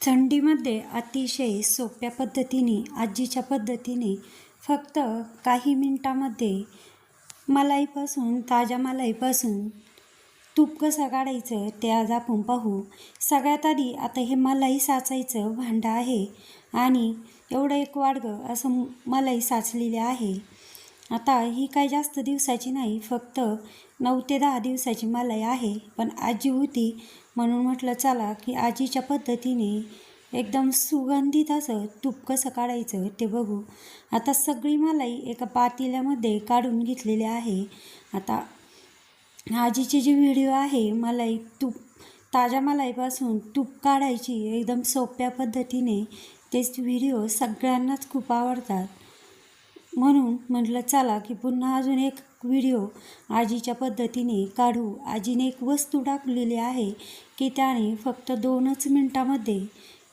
थंडीमध्ये अतिशय सोप्या पद्धतीने आजीच्या पद्धतीने फक्त काही मिनटामध्ये मलाईपासून ताज्या मलाईपासून तूप कसं काढायचं ते आज आपण पाहू. सगळ्यात आधी आता हे मलाई साचायचं भांडं आहे आणि एवढं एक वाडगं असं मलाई साचलेले आहे. आता ही काही जास्त दिवसाची नाही फक्त नऊ ते दहा दिवसाची मलाई आहे. पण आजी होती म्हणून म्हटलं चला की आजीच्या पद्धतीने एकदम सुगंधित असं तूप कसं काढायचं ते बघू. आता सगळी मलाई एका पातेल्यामध्ये काढून घेतलेली आहे. आता आजीचे जे व्हिडिओ आहे मलाई तूप ताज्या मलाईपासून तूप काढायची एकदम सोप्या पद्धतीने तेच व्हिडिओ सगळ्यांनाच खूप आवडतात. म्हणून म्हटलं चला की पुन्हा अजून एक व्हिडिओ आजीच्या पद्धतीने काढू. आजीने एक वस्तू टाकलेली आहे की त्याने फक्त दोनच मिनटामध्ये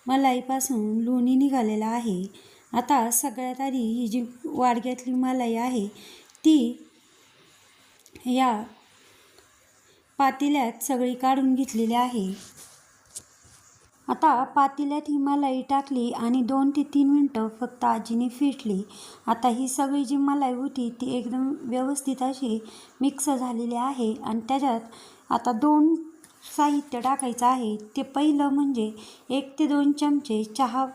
मलाईपासून लोणी निघालेलं आहे. आता सगळ्यात आधी ही जी वाडग्यातली मलाई आहे ती या पातेल्यात सगळी काढून घेतलेली आहे. आता पातेल्यात ही मलाई टाकली आणि दोन ते तीन मिनटं फक्त आजीने फेटली आता ही सगळी जी मलाई होती ती एकदम व्यवस्थित अशी मिक्स झालेली आहे आणि त्याच्यात आता दोन साहित्य टाकायचं आहे. ते पहिलं म्हणजे एक ते दोन चमचे चहा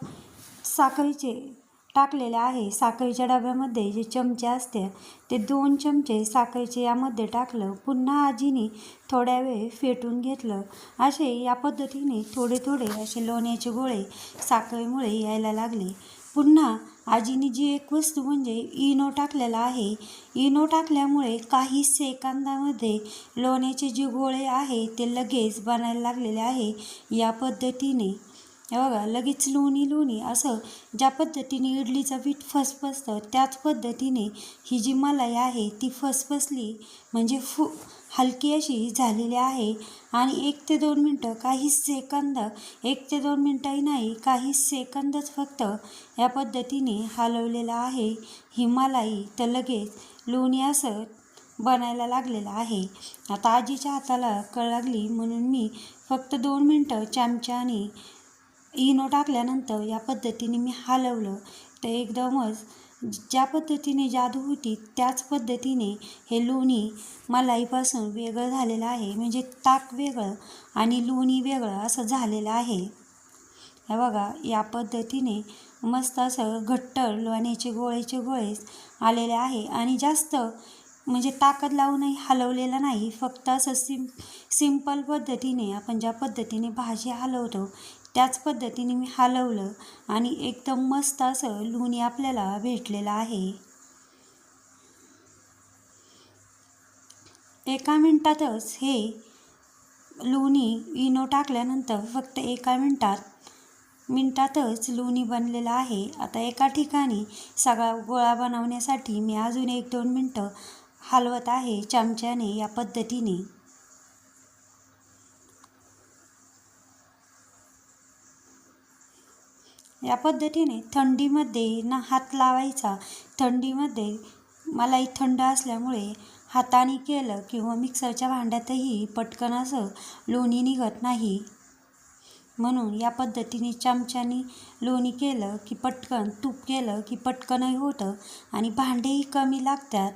साखरेचे टाकलेले आहे. साखरेच्या डब्यामध्ये जे चमचे असते ते दोन चमचे साखरेचे यामध्ये टाकलं. पुन्हा आजीने थोड्या वेळ फेटून घेतलं. असे या पद्धतीने थोडे थोडे असे लोण्याचे गोळे साखरेमुळे यायला लागले. पुन्हा आजीने जी एक वस्तू म्हणजे इनो टाकलेला आहे इनो टाकल्यामुळे काही सेकंदामध्ये लोण्याचे जे गोळे आहे ते लगेच बनायला लागलेले आहे. या पद्धतीने बघा लगेच लोणी लोणी असं ज्या पद्धतीने इडलीचं पीठ फसफसतं त्याच पद्धतीने ही जी मलाई आहे ती फसफसली. म्हणजे फु हलकी अशी झालेली आहे. आणि एक ते दोन मिनटं काही सेकंद एक ते दोन मिनटंही नाही काही सेकंदच फक्त या पद्धतीने हलवलेलं आहे ही मलाई. तर लगेच लोणी असं बनायला लागलेलं आहे. आता आजीच्या हाताला कळ लागली म्हणून मी फक्त दोन मिनटं चमच्याने इनो टाकल्यानंतर या पद्धतीने मी हलवलं. तर एकदमच ज्या पद्धतीने जादू होती त्याच पद्धतीने हे लोणी मलाईपासून वेगळं झालेलं आहे. म्हणजे ताक वेगळं आणि लोणी वेगळं असं झालेलं आहे. हे बघा या पद्धतीने मस्त असं घट्ट लोण्याचे गोळेचे गोळे आलेले आहे. आणि जास्त म्हणजे ताकद लावूनही हलवलेलं नाही. फक्त असं सिम सिंपल पद्धतीने आपण ज्या पद्धतीने भाजी हलवतो त्याच पद्धतीने मी हलवलं आणि एकदम मस्त असं लोणी आपल्याला भेटलेलं आहे. एका मिनटातच हे लोणी इनो टाकल्यानंतर फक्त एका मिनटात मिनटातच लोणी बनलेलं आहे. आता एका ठिकाणी सगळा गोळा बनवण्यासाठी मी अजून एक दोन मिनटं हलवत आहे चमच्याने या पद्धतीने. या पद्धतीने थंडीमध्ये ना हात लावायचा. थंडीमध्ये मलाई थंड असल्यामुळे हाताने केलं किंवा मिक्सरच्या भांड्यातही पटकन असं लोणी निघत नाही. म्हणून या पद्धतीने चमच्याने लोणी केलं की पटकन तूप केलं की पटकनही होतं आणि भांडेही कमी लागतात.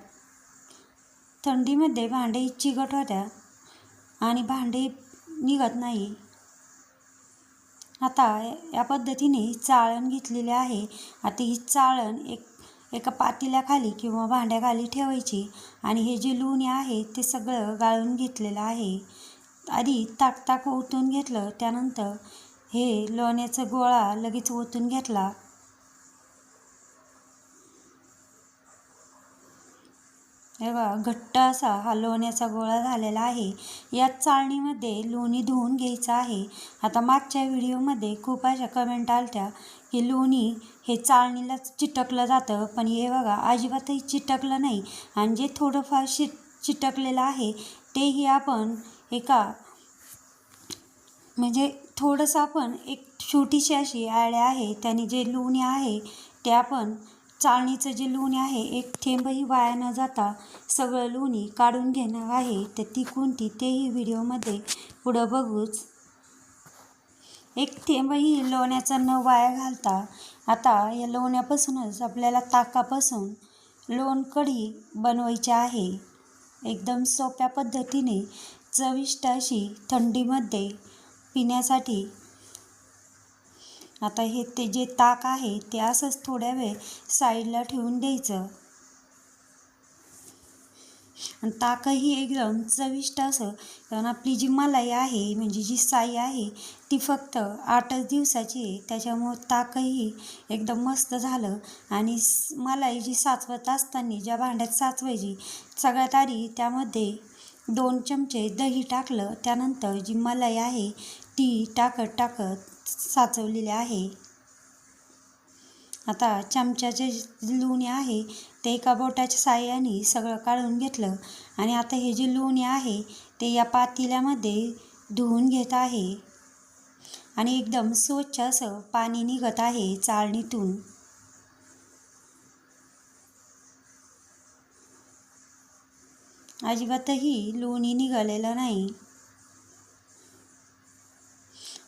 थंडीमध्ये भांडेही चिकट होत्या आणि भांडे निघत नाही. आता या पद्धतीने चाळण घेतलेली आहे. आता ही चाळण एक एका पातेल्याखाली किंवा भांड्याखाली ठेवायची आणि हे जे लोणी आहे ते सगळं गाळून घेतलेलं आहे. आधी ताक ताक ओतून घेतलं त्यानंतर हे लोण्याचा गोळा लगेच ओतून घेतला. हे बघा घट्ट असा हा लोण्याचा गोळा झालेला आहे. या चाळणीमध्ये लोणी धुवून घ्यायचं आहे. आता मागच्या व्हिडिओमध्ये खूप अशा कमेंट आल्या की लोणी हे चाळणीलाच चिटकलं जातं. पण हे बघा अजिबातही चिटकलं नाही. आणि जे थोडंफार शि चिटकलेलं आहे तेही आपण एका म्हणजे थोडंसं आपण एक छोटीशी अशी आळ्या आहे. त्याने जे लोणी आहे ते आपण चाळणीचं जे लोणी आहे एक थेंबही वाया न जाता सगळं लोणी काढून घेणार आहे. तर ती कोणती? तेही व्हिडिओमध्ये पुढं बघूच. एक थेंबही लोण्याचा न वाया घालता आता या लोण्यापासूनच आपल्याला ताकापासून लोणकढी बनवायची आहे. एकदम सोप्या पद्धतीने चविष्ट अशी थंडीमध्ये पिण्यासाठी आता हे ते जे ताक आहे ते असंच थोड्या वेळ साईडला ठेवून द्यायचं. आणि ताकही एकदम चविष्ट असं कारण आपली जी मलाई आहे म्हणजे जी साई आहे ती फक्त आठच दिवसाची आहे. त्याच्यामुळं ताकही एकदम मस्त झालं. आणि मलाई जी साचवत असताना ज्या भांड्यात साचवायची सगळ्यात आधी त्यामध्ये दोन चमचे दही टाकलं त्यानंतर जी मलाई आहे ती टाकत टाकत साचवलेली आहे. आता चमच्याचे जे लोणी आहे ते एका बोटाच्या साह्याने सगळं काढून घेतलं आणि आता हे जे लोणी आहे ते या पातेल्यामध्ये धुवून घेत आहे. आणि एकदम स्वच्छ असं पाणी निघत आहे चाळणीतून. अजिबातही लोणी निघालेलं नाही.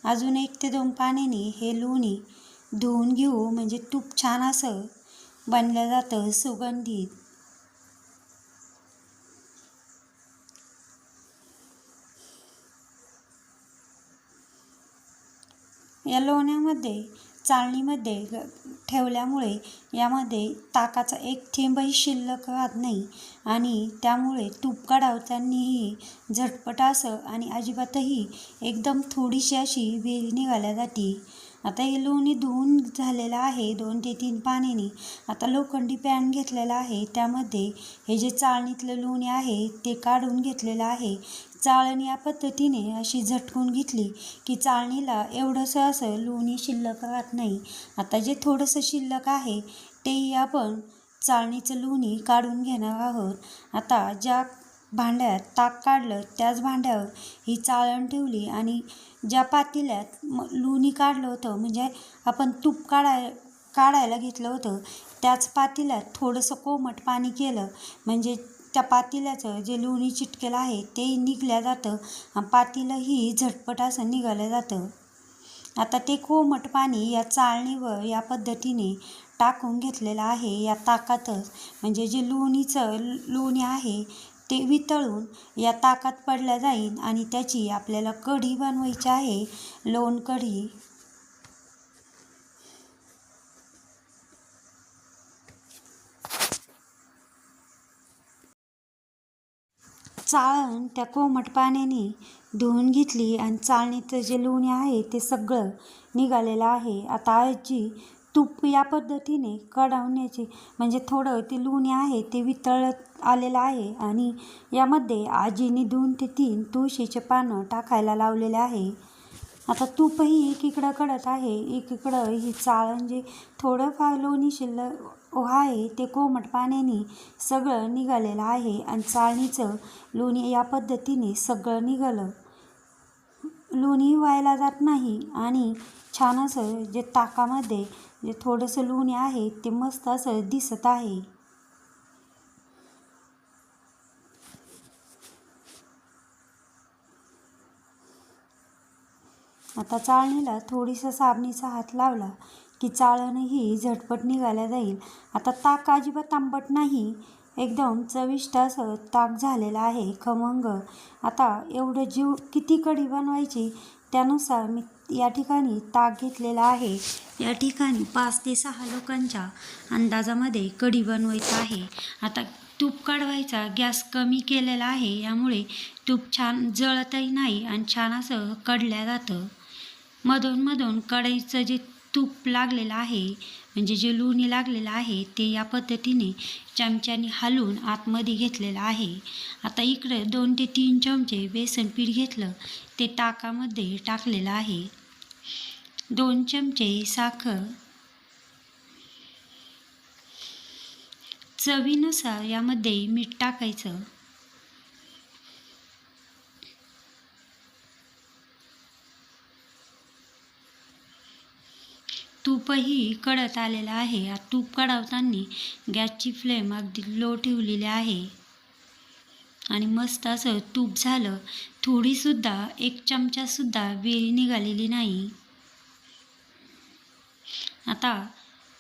अजून एक ते दोन पाण्याने हे लोणी धुवून घेऊ म्हणजे तूप छान असं बनलं जातं सुगंधित. या लोण्यामध्ये चाळणीमध्ये ग- ठेवल्यामुळे यामध्ये ताकाचा एक थेंबही शिल्लक राहत नाही आणि त्यामुळे तूप काढावतानाही झटपट असं आणि अजिबातही एकदम थोडीशी अशी वेली निघाल्या जाते. आता हे लोणी धुवून झालेलं आहे दोन ते तीन पाण्याने. आता लोखंडी पॅन घेतलेला आहे त्यामध्ये हे जे चाळणीतलं लोणी आहे ते काढून घेतलेलं आहे. चाळण या पद्धतीने अशी झटकून घेतली की चाळणीला एवढंसं असं लोणी शिल्लक राहत नाही. आता जे थोडंसं शिल्लक आहे तेही आपण चाळणीचं लोणी काढून घेणार आहोत. आता ज्या भांड्यात ताक काढलं त्याच भांड्यावर ही चाळण ठेवली आणि ज्या पातेल्यात म लोणी काढलं होतं म्हणजे आपण तूप काढाय काढायला घेतलं होतं त्याच पातेल्यात थोडंसं कोमट पाणी केलं. म्हणजे त्या पातेल्याचं जे लोणी चिटकेलं आहे ते निघल्या जातं आणि पातेलंही झटपट असं निघालं जातं. आता ते कोमट पाणी या चाळणीवर या पद्धतीने टाकून घेतलेलं आहे. या ताकातच म्हणजे जे लोणीचं लोणी आहे ते वितळून या ताकात पडल्या जाईल आणि त्याची आपल्याला कढी बनवायची आहे. लोण कढी चाळण त्या कोमट पाण्याने धुवून घेतली आणि चाळणीचं जे लोणी आहे ते सगळं निघालेलं आहे. आता आजी तूप या पद्धतीने कढवण्याची म्हणजे थोडं ते लोणी आहे ते वितळत आलेलं आहे आणि यामध्ये आजीने दोन ते तीन तुळशीचे पानं टाकायला लावलेले आहे. आता तूपही एकीकडं कडत आहे एकीकडं ही चाळण जे थोडंफार लोणी शिल्लक आहे ते कोमट पाण्याने सगळं निघालेलं आहे आणि चाळणीचं लोणी या पद्धतीने सगळं निघालं. लोणी व्हायला जात नाही आणि छान असं जे ताकामध्ये जे थोडंसं लोणी आहे ते मस्त असं दिसत आहे. आता चाळणीला थोडीसा साबणीचा हात लावला. की चाळणही झटपट निघायला जाईल. आता ताक अजिबात आंबट नाही. एकदम चविष्ट असं ताक झालेलं आहे खमंग. आता एवढं जीव किती कढी बनवायची? त्यानुसार मी या ठिकाणी ताक घेतलेला आहे. या ठिकाणी पाच ते सहा लोकांच्या अंदाजामध्ये कढी बनवायचं आहे. आता तूप काढवायचा गॅस कमी केलेला आहे यामुळे तूप छान जळतही नाही आणि छान असं कडल्या जातं. मधून मधून कढईचं जे तूप लागलेलं आहे. म्हणजे जे लोणी लागलेलं आहे ते या पद्धतीने चमच्याने हलवून आतमध्ये घेतलेलं आहे. आता इकडे दोन ते तीन चमचे बेसन पीठ घेतलं. ते ताकामध्ये टाकलेलं आहे. दोन चमचे साखर. चवीनुसार यामध्ये मीठ टाकायचं. तूपही कडत आलेलं आहे. आ तूप कढवताना गॅसची फ्लेम अगदी लो ठेवलेली आहे. आणि मस्त असं तूप झालं थोडीसुद्धा एक चमचासुद्धा वेली निघालेली नाही. आता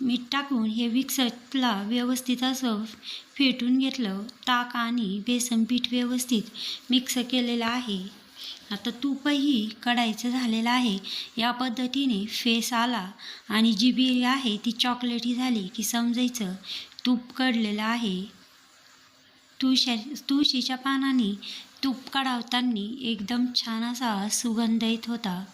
मीठ टाकून हे मिक्सरला व्यवस्थित असं फेटून घेतलं. ताक आणि बेसन पीठ व्यवस्थित मिक्स केलेलं आहे. आता तूपही कढायचं झालेलं आहे. या पद्धतीने फेस आला आणि जी बी आहे ती चॉकलेटी झाली की समजायचं तूप कढलेलं आहे. तुळशा तुळशीच्या पानाने तूप काढावताना एकदम छान असा सुगंध येत होता.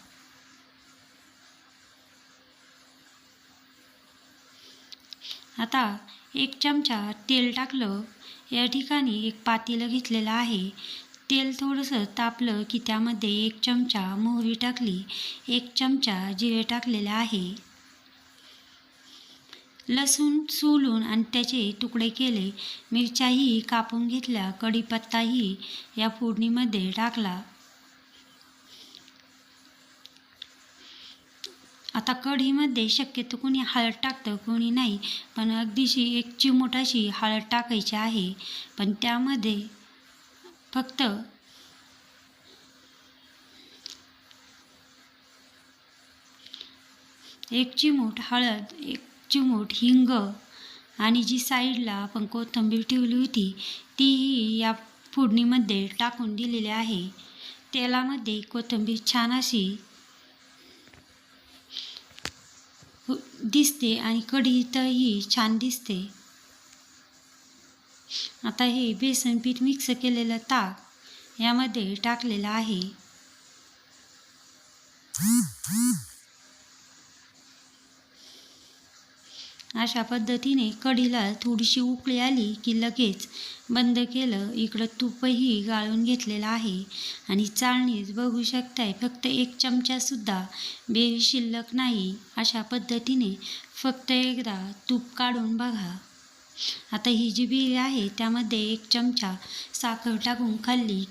आता एक चमचा तेल टाकलं. या ठिकाणी एक पातेलं घेतलेलं आहे. तेल थोडंसं तापलं की त्यामध्ये एक चमचा मोहरी टाकली एक चमचा जिरे टाकलेले आहे. लसूण सोलून आणि त्याचे तुकडे केले. मिरच्याही कापून घेतल्या कढीपत्ताही या फोडणीमध्ये टाकला. आता कढीमध्ये शक्यतो कोणी हळद टाकतं कोणी नाही पण अगदीशी एक चिमोटाशी हळद टाकायची आहे. पण त्यामध्ये फक्त एक चिमूट हळद एक चिमूट हिंग आणि जी साईडला आपण कोथिंबीर ठेवली होती तीही या फोडणीमध्ये टाकून दिलेली आहे. तेलामध्ये कोथिंबीर छान अशी दिसते आणि कढीतही छान दिसते. आता हे बेसन पीठ मिक्स केलेलं ताक यामध्ये टाकलेलं आहे. अशा पद्धतीने कढीला थोडीशी उकळी आली की लगेच बंद केलं. इकडं तूपही गाळून घेतलेलं आहे आणि चाळणीच बघू शकताय फक्त एक चमचासुद्धा बे शिल्लक नाही. अशा पद्धतीने फक्त एकदा तूप काढून बघा. आता ही जी बिल आहे त्यामध्ये एक चमचा साखर टाकून खाल्ली की